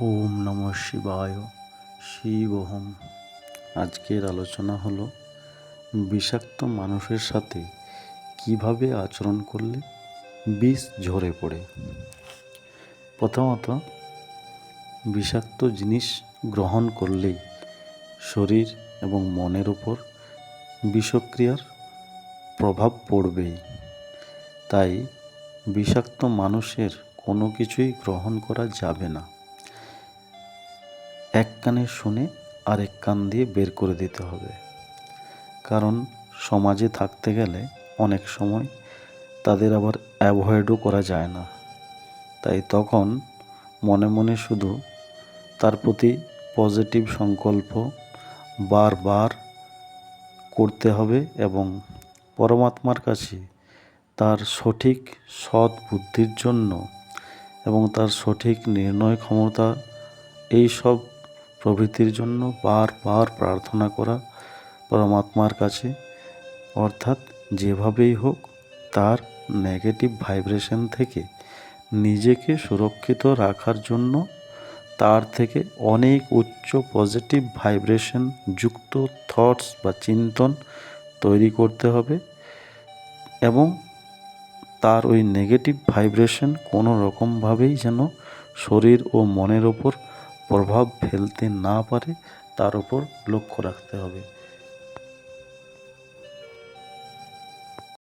ওম নম শিবায় শিবহম আজকের আলোচনা হলো, বিষাক্ত মানুষের সাথে কীভাবে আচরণ করলে বিষ ঝরে পড়ে? প্রথমত, বিষাক্ত জিনিস গ্রহণ করলেই শরীর এবং মনের উপর বিষক্রিয়ার প্রভাব পড়বেই। তাই, বিষাক্ত মানুষের কোনো কিছুই গ্রহণ করা যাবে না। এক কানে শুনে আরেক কান দিয়ে বের করে দিতে হবে। কারণ সমাজে থাকতে গেলে অনেক সময় তাদের আবার অ্যাভয়েডও করা যায় না। তাই তখন মনে মনে শুধু তার প্রতি পজিটিভ সংকল্প বারবার করতে হবে এবং পরমাত্মার কাছে তার সঠিক সৎ বুদ্ধির জন্য এবং তার সঠিক নির্ণয় ক্ষমতা এই সব প্রভৃতির জন্য বারবার প্রার্থনা করা পরমাত্মার কাছে। অর্থাৎ যেভাবেই হোক, তার নেগেটিভ ভাইব্রেশন থেকে নিজেকে সুরক্ষিত রাখার জন্য তার থেকে অনেক উচ্চ পজিটিভ ভাইব্রেশন যুক্ত থটস বা চিন্তন তৈরি করতে হবে এবং তার ওই নেগেটিভ ভাইব্রেশন কোনো রকমভাবেই যেন শরীর ও মনের ওপর প্রভাব ফেলতে না পারে তার উপর লক্ষ্য রাখতে হবে।